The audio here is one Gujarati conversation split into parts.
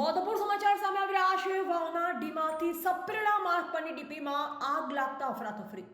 મહત્વપૂર્ણ સમાચાર સામે આવી રહ્યા છે. વાવના ડીમાથી સપ્રેડા માર્ગ પરની ડીપીમાં આગ લાગતા અફરાતફરી.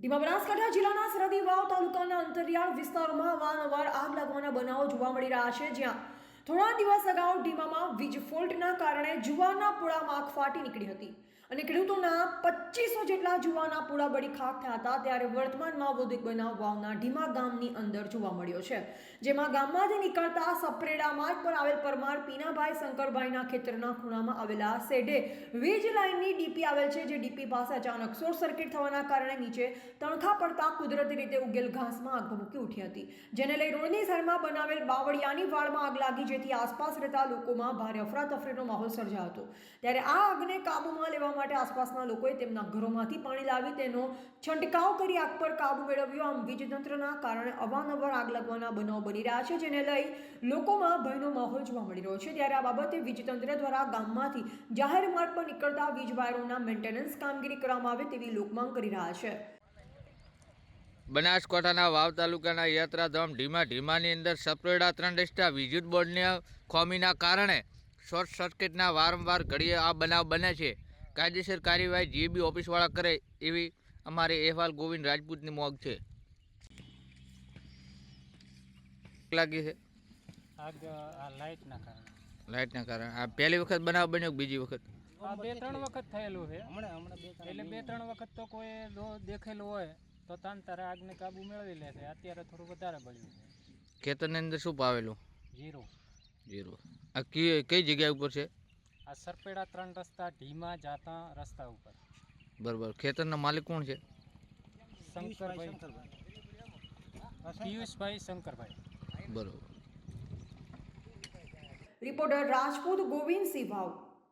ડીમા બનાસકાંઠા જિલ્લાના સરહદી વાવ તાલુકાના અંતરિયાળ વિસ્તારોમાં અવારનવાર આગ લાગવાના બનાવો જોવા મળી રહ્યા છે. જ્યાં થોડા દિવસ અગાઉ ડીમામાં વીજ ફોલ્ટના કારણે જુવારના પૂળામાં આગ ફાટી નીકળી હતી અને ખેડૂતોના પચીસો જેટલા જુવાના પૂળા બળી ખાક થયા હતા ત્યારે વર્તમાનમાં વધુ બનાવ વાવના ઢીમા ગામની અંદર જોવા મળ્યો છે. જેમાં ગામમાંથી નીકળતા સપરેડા માર્ગ પર આવેલ પરમાર પીનાભાઈ શંકરભાઈના ખેતરના ખૂણામાં આવેલા શેઢે વીજ લાઇનની ડીપી આવેલ છે જે ડીપી પાસે અચાનક શોર્ટ સર્કિટ થવાના કારણે નીચે તણખા પડતા કુદરતી રીતે ઉગેલ ઘાસમાં આગ ભભૂકી ઉઠી હતી. જેને લઈ રોડની સાઈડમાં બનાવેલ બાવળિયાની વાળમાં આગ લાગી જેથી આસપાસ રહેતા લોકોમાં ભારે અફરાતફરીનો માહોલ સર્જાયો હતો. ત્યારે આ આગને કાબૂમાં લેવા માટે આસપાસના લોકોએ તેમના ઘરોમાંથી પાણી લાવી તેનો છંટકાવ કરી આગ પર કાબુ મેળવ્યો. આમ વીજતંત્રના કારણે અવારનવાર આગ લાગવાના બનાવ બની રહ્યા છે, જેને લઈ લોકોમાં ભયનો માહોલ જોવા મળી રહ્યો છે. ત્યારે આ બાબતે વીજતંત્ર દ્વારા ગામમાંથી જાહેર માર્ગ પર નીકળતા વીજ વાયરોના મેન્ટેનન્સ કામગીરી કરવામાં આવે તેવી લોકમાંગ કરી રહ્યા છે. બનાસકાંઠાના વાવ તાલુકાના યાત્રાધામ ઢીમા ઢીમાની અંદર સપરેડા ત્રણ રસ્તા વિદ્યુત બોર્ડની ખોમીના કારણે શોર્ટ સર્કિટના વારંવાર ઘડીએ આ બનાવ બને છે. કાયદેસર કાર્યવાહી જે બી ઓફિસવાળા કરે એવી અમારી અહેવાલ ગોવિંદ રાજપૂતની મોગ છે. લાગી છે? લાઇટના કારણે. લાઇટના કારણે. આ પહેલી વખત બનાવ બન્યો બીજી વખત? બે ત્રણ વખત થયેલું છે. એટલે બે ત્રણ વખત તો કોઈ દેખેલું હોય. તો તાન તારે આગને કાબુ મેળવી લે છે અત્યારે થોડું વધારે બળ્યું છે. ખેતરની અંદર શું પાવેલું? જીરો. જીરો. આ કઈ કઈ જગ્યા ઉપર છે? આ સરપેડા ત્રણ રસ્તા ઢીમા જાતા રસ્તા ઉપર. બરાબર. ખેતરના માલિક કોણ છે? શંકરભાઈ. પિયુષભાઈ શંકરભાઈ. બરાબર. રિપોર્ટર રાજપૂત ગોવિંદ સિંહ ભાવ.